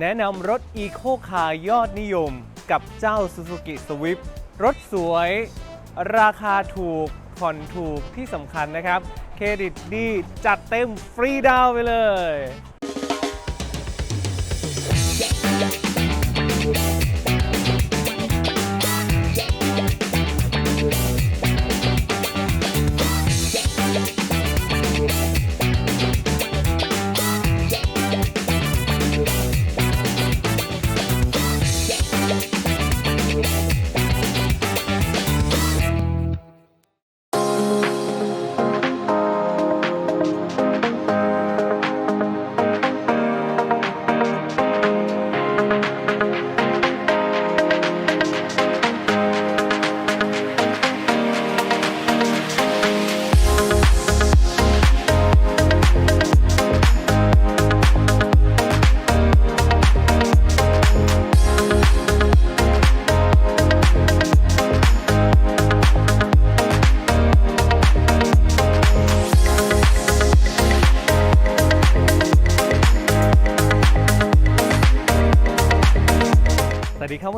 แนะนำรถ Eco Car ยอดนิยมกับเจ้า Suzuki Swift รถสวย ราคาถูก ผ่อนถูกที่สำคัญนะครับ เครดิตดีจัดเต็มฟรีดาวไปเลย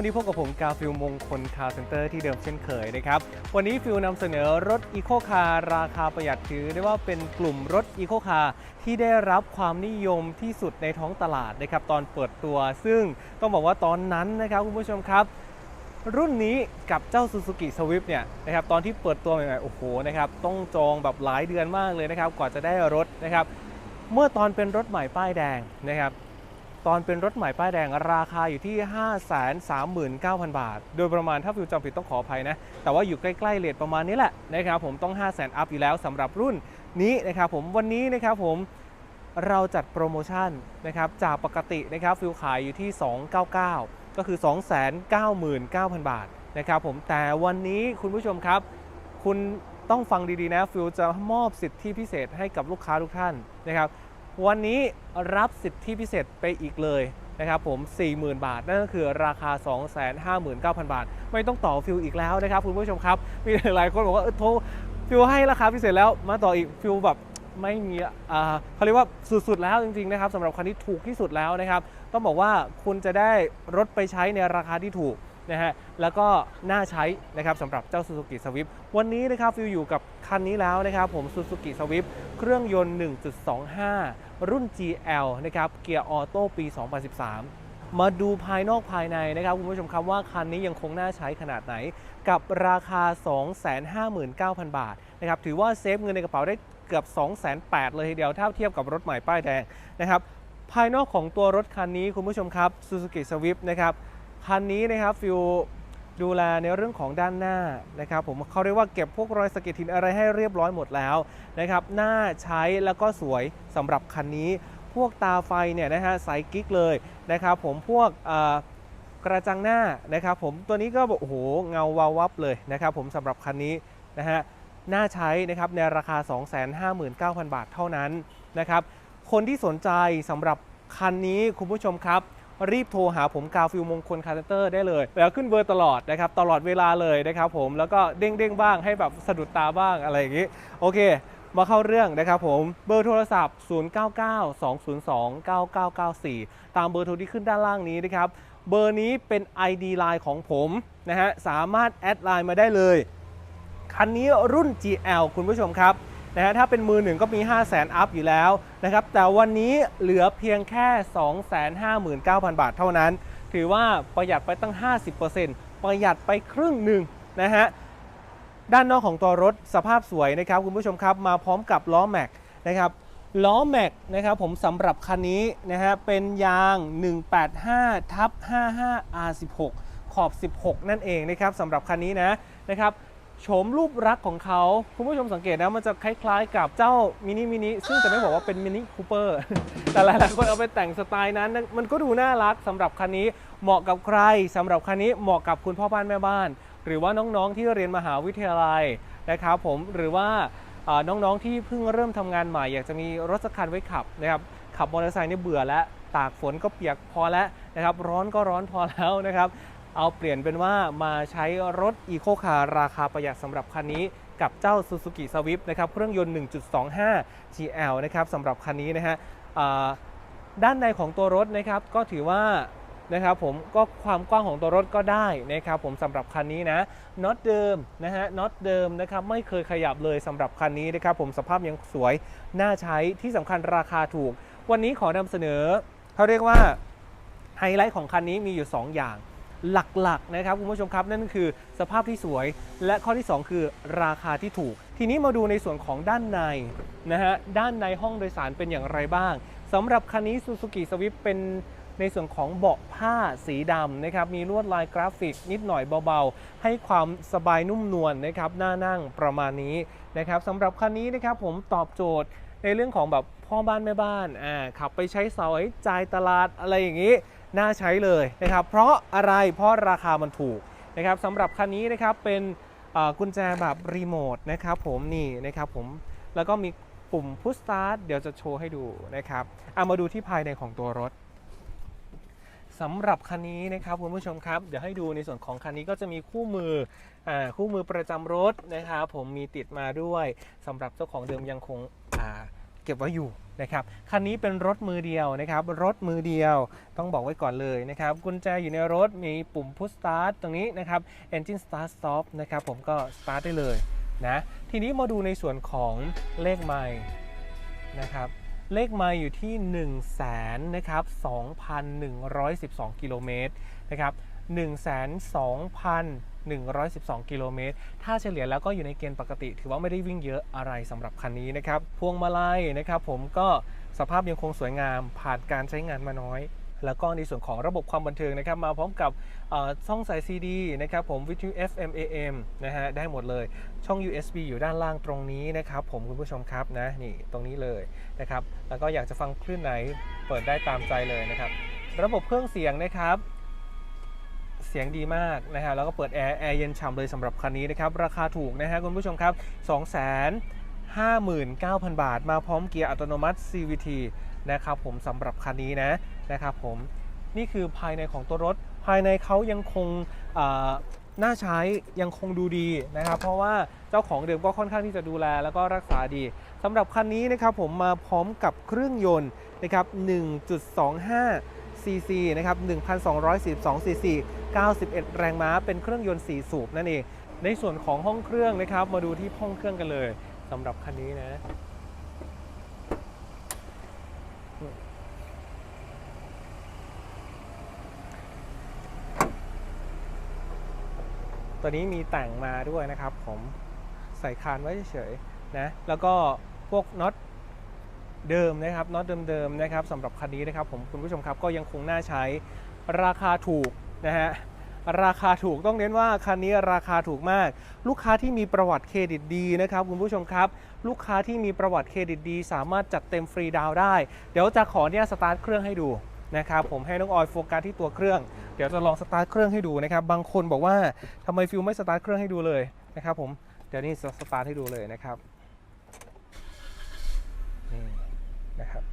วันนี้พบกับผมกาฟิลมงคลคาร์เซ็นเตอร์ที่เดิมเช่นเคยนะครับ วันนี้ฟิลนำเสนอรถอีโคคาร์ราคาประหยัดถือได้ว่าเป็นกลุ่มรถอีโคคาร์ที่ได้รับความนิยมที่สุดในท้องตลาดนะครับตอนเปิดตัว ซึ่งต้องบอกว่าตอนนั้นนะครับคุณผู้ชมครับ รุ่นนี้กับเจ้า Suzuki Swift เนี่ยนะครับตอนที่เปิดตัวใหม่ๆโอ้โหนะครับต้องจองแบบหลายเดือนมากเลยนะครับกว่าจะได้รถนะครับเมื่อตอนเป็นรถใหม่ป้ายแดงนะครับ ตอนเป็นรถใหม่ป้ายแดงราคาอยู่ที่ 539,000 บาท โดยประมาณถ้าฟิวจำผิดต้องขออภัยนะ แต่ว่าอยู่ใกล้ๆเลทประมาณนี้แหละนะครับผมต้อง 500,000อัพอยู่แล้วสำหรับรุ่นนี้นะครับผมวันนี้นะครับผมเราจัดโปรโมชั่นนะครับจากปกตินะครับฟิวขายอยู่ที่ 299 ก็คือ 299,000 บาทนะครับผมแต่วันนี้คุณผู้ชมครับ คุณต้องฟังดีๆนะฟิวจะมอบสิทธิพิเศษให้กับลูกค้าทุกท่านนะครับ วันนี้รับสิทธิพิเศษไปอีกเลยนะครับผม 40,000 บาท นั่นก็คือราคา 259,000 บาท ไม่ต้องต่อฟิวอีกแล้วนะครับคุณผู้ชมครับ มีหลายคนบอกว่าเออโทรฟิวให้ราคาพิเศษแล้วมาต่ออีกฟิวแบบไม่มีอ่าเขาเรียกว่าสุดๆแล้วจริงๆนะครับสำหรับคันนี้ถูกที่สุดแล้วนะครับ ต้องบอกว่าคุณจะได้รถไปใช้ในราคาที่ถูก นะฮะแล้วก็น่าใช้นะครับสำหรับเจ้า Suzuki Swift วันนี้นะครับฟิวอยู่กับคันนี้แล้วนะครับผม Suzuki Swift เครื่องยนต์ 1.25 รุ่น GL นะครับเกียร์ออโต้ปี 2013มาดูภายนอกภายในนะครับคุณผู้ชมครับว่าคันนี้ยังคงน่าใช้ขนาดไหน กับราคา 259,000 บาทนะครับถือว่าเซฟเงินในกระเป๋าได้เกือบ 208,000เลยทีเดียวถ้าเทียบกับรถใหม่ป้ายแดงนะครับภายนอกของตัวรถคันนี้คุณผู้ชมครับ Suzuki Swift นะครับ คันนี้นะครับฟิวดูแลในเรื่องของด้านหน้านะครับผมเขาเรียกว่าเก็บพวกรอยสะเก็ดหินอะไรให้เรียบร้อยหมดแล้วนะครับน่าใช้แล้วก็สวยสำหรับคันนี้ พวกตาไฟเนี่ยนะฮะใสกิ๊กเลยนะครับผมพวกกระจังหน้านะครับผมตัวนี้ก็โอ้โหเงาวาววับเลยนะครับผมสำหรับคันนี้นะฮะน่าใช้นะครับในราคา 259,000 บาทเท่านั้นนะครับคนที่สนใจสำหรับคันนี้คุณผู้ชมครับ รีบโทรหาผมกาฟิลมงคลคาร์เตอร์ได้เลย แล้วขึ้นเบอร์ตลอดนะครับตลอดเวลาเลยนะครับผมแล้วก็เด้งๆบ้างให้แบบสะดุดตาบ้างอะไรอย่างนี้โอเคมาเข้าเรื่องนะครับผมเบอร์โทรศัพท์ 0992029994 ตามเบอร์โทรที่ขึ้นด้านล่างนี้นะครับ เบอร์นี้เป็น ID Line ของผมนะฮะ สามารถแอดไลน์มาได้เลย คันนี้รุ่น GL คุณผู้ชมครับ นะฮะถ้าเป็นมือหนึ่งก็มี 5 0 0 0 0 0อัพอยู่แล้วนะครับแต่วันนี้เหลือเพียงแค่ 259,000 บาทเท่านั้น ถือว่าประหยัดไปตั้ง 50%ประหยัดไปครึ่งหนึ่งนะฮะด้านนอกของตัวรถสภาพสวยนะครับคุณผู้ชมครับมาพร้อมกับล้อแม็กนะครับล้อแม็กนะครับผมสำหรับคันนี้นะฮะเป็นยาง 185ทับ55 R16 ขอบ 16 นั่นเองนะครับสำหรับคันนี้นะนะครับ โฉมรูปรักของเขา คุณผู้ชมสังเกตนะมันจะคล้ายๆ กับเจ้ามินิมินิซึ่งจะไม่บอกว่าเป็นมินิคูเปอร์แต่หลายๆคนเอาไปแต่งสไตล์นั้น มันก็ดูน่ารักสำหรับคันนี้เหมาะกับใครสำหรับคันนี้เหมาะกับคุณพ่อบ้านแม่บ้าน หรือว่าน้องๆที่เรียนมหาวิทยาลัยนะครับผมหรือว่าน้องๆที่เพิ่งเริ่มทำงานใหม่ อยากจะมีรถสักคันไว้ขับนะครับขับมอเตอร์ไซค์เนี่ยเบื่อแล้วตากฝนก็เปียกพอแล้วนะครับร้อนก็ร้อนพอแล้วนะครับ เอาเปลี่ยนเป็นว่ามาใช้รถ e c o Car ราคาประหยัดสำหรับคันนี้กับเจ้า Suzuki Swift นะครับเครื่องยนต์ 1.25 GL นะครับสำหรับคันนี้นะฮะด้านในของตัวรถนะครับก็ถือว่านะครับผมก็ความกว้างของตัวรถก็ได้นะครับผมสำหรับคันนี้นะน็อตเดิมนะฮะน็อตเดิมนะครับไม่เคยขยับเลยสำหรับคันนี้นะครับผมสภาพยังสวยน่าใช้ที่สำคัญราคาถูก วันนี้ขอนำเสนอเขาเรียกว่าไฮไลท์ของคันนี้มีอยู่ 2 อย่าง หลักๆนะครับคุณผู้ชมครับนั่นคือสภาพที่สวย และข้อที่ 2 คือราคาที่ถูก ทีนี้มาดูในส่วนของด้านในนะฮะด้านในห้องโดยสารเป็นอย่างไรบ้างสำหรับคันนี้ Suzuki Swift เป็นในส่วนของเบาะผ้าสีดำนะครับ มีลวดลายกราฟิกนิดหน่อยเบาๆ ให้ความสบายนุ่มนวลนะครับหน่านั่งประมาณนี้นะครับสำหรับคันนี้นะครับผมตอบโจทย์ในเรื่องของแบบพ่อบ้านแม่บ้านอ่าขับไปใช้สอยจ่ายตลาดอะไรอย่างนี้ น่าใช้เลยนะครับ เพราะอะไรเพราะราคามันถูกนะครับสำหรับคันนี้นะครับเป็นกุญแจแบบรีโมทนะครับผมนี่นะครับผมแล้วก็มีปุ่มพุชสตาร์ทเดี๋ยวจะโชว์ให้ดูนะครับเอามาดูที่ภายในของตัวรถสำหรับคันนี้นะครับคุณผู้ชมครับเดี๋ยวให้ดูในส่วนของคันนี้ก็จะมีคู่มืออคู่มือประจำรถนะครับผมมีติดมาด้วยสำหรับเจ้าของเดิมยังคงอ่า ก็บไว้อยู่นะครับคันนี้เป็นรถมือเดียวนะครับ รถมือเดียวต้องบอกไว้ก่อนเลยนะครับ กุญแจอยู่ในรถมีปุ่ม push start ตรงนี้นะครับ engine start stop นะครับ ผมก็ start ได้เลยนะทีนี้มาดูในส่วนของเลขไมล์นะครับเลขไมล์อยู่ที่ 1 0 0 0 0แสนนะครับ2,112 กิโลเมตรนะครับ1 2 112 กิโลเมตร ถ้าเฉลี่ยแล้วก็อยู่ในเกณฑ์ปกติ ถือว่าไม่ได้วิ่งเยอะอะไรสำหรับคันนี้นะครับ พวงมาลัยนะครับผมก็สภาพยังคงสวยงาม ผ่านการใช้งานมาน้อย แล้วก็ในส่วนของระบบความบันเทิงนะครับ มาพร้อมกับช่องใส่ซีดีนะครับผมวิทยุ FM AM นะฮะได้หมดเลย ช่อง USB อยู่ด้านล่างตรงนี้นะครับผมคุณผู้ชมครับนะนี่ตรงนี้เลยนะครับ แล้วก็อยากจะฟังคลื่นไหนเปิดได้ตามใจเลยนะครับ ระบบเครื่องเสียงนะครับ เสียงดีมากนะฮะแล้วก็เปิดแอร์แอร์เย็นฉ่ำเลยสำหรับคันนี้นะครับ ราคาถูกนะฮะคุณผู้ชมครับ2 59,000 บาท มาพร้อมเกียร์อัตโนมัติ CVT นะครับผมสำหรับคันนี้นะนะครับผมนี่คือภายในของตัวรถ ภายในเขายังคงน่าใช้ยังคงดูดีนะครับเพราะว่าเจ้าของเดิมก็ค่อนข้างที่จะดูแลแล้วก็รักษาดีสำหรับคันนี้นะครับผมมาพร้อมกับเครื่องยนต์นะครับ1.25 cc นะครับ 1,242 cc 91 แรงม้า เป็นเครื่องยนต์ 4 สูบนั่นเอง ในส่วนของห้องเครื่องนะครับ มาดูที่ห้องเครื่องกันเลยสำหรับคันนี้นะ ตัวนี้มีแต่งมาด้วยนะครับ ผมใส่คานไว้เฉยๆนะ แล้วก็พวกน็อต เดิมนะครับน็อตเดิมๆนะครับสำหรับคันนี้นะครับผมคุณผู้ชมครับก็ยังคงน่าใช้ราคาถูกนะฮะราคาถูกต้องเน้นว่าคันนี้ราคาถูกมาก ลูกค้าที่มีประวัติเครดิตดีนะครับคุณผู้ชมครับ ลูกค้าที่มีประวัติเครดิตดี สามารถจัดเต็มฟรีดาวได้ เดี๋ยวจะขอเนี่ยสตาร์ทเครื่องให้ดูนะครับผมให้น้องออยโฟกัสที่ตัวเครื่อง เดี๋ยวจะลองสตาร์ทเครื่องให้ดูนะครับบางคนบอกว่าทำไมฟิลไม่สตาร์ทเครื่องให้ดูเลยนะครับผมเดี๋ยวนี้สตาร์ทให้ดูเลยนะครับนี่นะครับ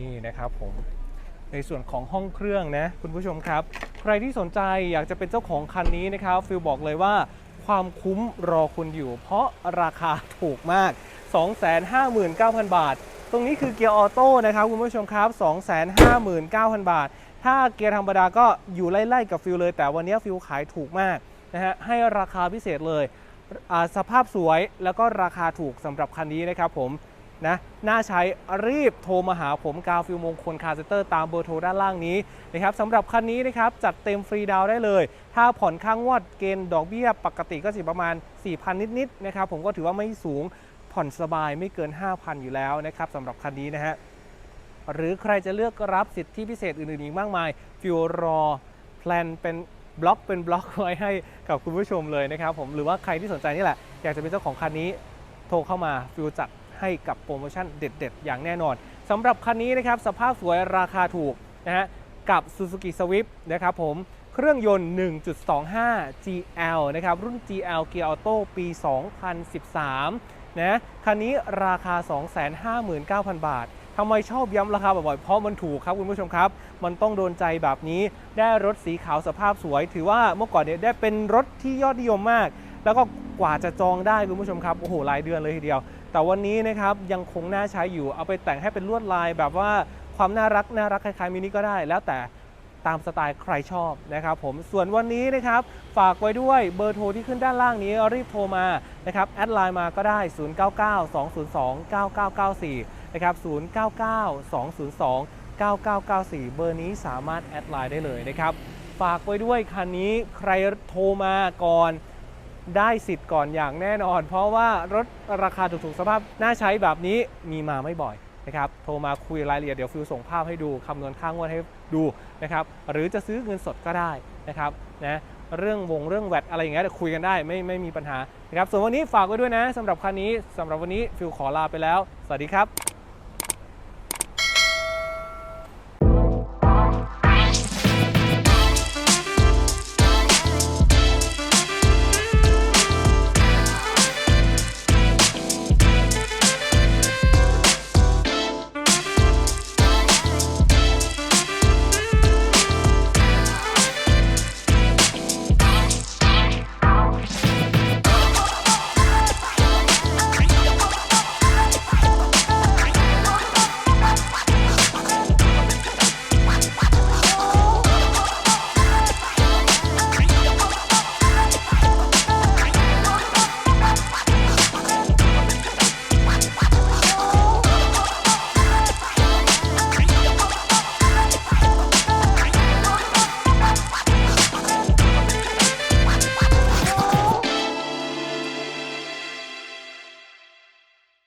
นี่นะครับผมในส่วนของห้องเครื่องนะคุณผู้ชมครับ ใครที่สนใจอยากจะเป็นเจ้าของคันนี้นะครับฟิลบอกเลยว่าความคุ้มรอคุณอยู่ เพราะราคาถูกมาก 259,000 บาท ตรงนี้คือเกียร์ออโต้นะครับคุณผู้ชมครับ 259,000 บาท ถ้าเกียร์ธรรมดาก็อยู่ไล่ๆกับฟิลเลย แต่วันนี้ฟิลขายถูกมากนะฮะให้ราคาพิเศษเลยสภาพสวยแล้วก็ราคาถูกสำหรับคันนี้นะครับผม นะน่าใช้รีบโทรมาหาผมกาวฟิลมงคลคาร์เซเตอร์ตามเบอร์โทรด้านล่างนี้นะครับสำหรับคันนี้นะครับจัดเต็มฟรีดาวได้เลย ถ้าผ่อนค่างวดเกณฑ์ดอกเบี้ยปกติก็สิประมาณ 4,000 นิดๆนะครับผมก็ถือว่าไม่สูงผ่อนสบายไม่เกิน 5,000 อยู่แล้วนะครับสำหรับคันนี้นะฮะหรือใครจะเลือกรับสิทธิพิเศษอื่นๆอีกมากมายฟิลรอแพลนเป็นบล็อกเป็นบล็อกไว้ให้กับคุณผู้ชมเลยนะครับผมหรือว่าใครที่สนใจนี่แหละ อยากจะเป็นเจ้าของคันนี้โทรเข้ามาฟิลจัด ให้กับโปรโมชั่นเด็ด ๆ อย่างแน่นอนสำหรับคันนี้นะครับสภาพสวยราคาถูกนะฮะกับ Suzuki Swift นะครับผมเครื่องยนต์ 1.25 GL นะครับรุ่น GL Gear Auto ปี 2013 นะคันนี้ราคา 259,000 บาททำไมชอบย้ำราคาบ่อยๆ เพราะมันถูกครับคุณผู้ชมครับ มันต้องโดนใจแบบนี้ ได้รถสีขาวสภาพสวย ถือว่าเมื่อก่อนเนี่ยได้เป็นรถที่ยอดนิยมมาก แล้วก็กว่าจะจองได้คุณผู้ชมครับ โอ้โหหลายเดือนเลยทีเดียว แต่วันนี้นะครับยังคงน่าใช้อยู่เอาไปแต่งให้เป็นลวดลายแบบว่าความน่ารักน่ารักคล้ายๆมินิก็ได้ แล้วแต่ตามสไตล์ใครชอบนะครับผมส่วนวันนี้นะครับฝากไว้ด้วยเบอร์โทรที่ขึ้นด้านล่างนี้รีบโทรมานะครับแอดไลน์มาก็ได้ 0992029994 นะครับ 0992029994 เบอร์นี้สามารถแอดไลน์ได้เลยนะครับ ฝากไว้ด้วยคันนี้ใครโทรมาก่อน ได้สิทธิ์ก่อนอย่างแน่นอน เพราะว่ารถราคาถูกๆสภาพน่าใช้แบบนี้มีมาไม่บ่อยนะครับโทรมาคุยรายละเอียดเดี๋ยวฟิวส่งภาพให้ดูคำนวณค่างวดให้ดูนะครับหรือจะซื้อเงินสดก็ได้นะครับนะเรื่องวงเรื่องแวดอะไรอย่างเงี้ยคุยกันได้ไม่ไม่มีปัญหานะครับส่วนวันนี้ฝากไว้ด้วยนะสำหรับคันนี้สำหรับวันนี้ฟิวขอลาไปแล้ว สวัสดีครับ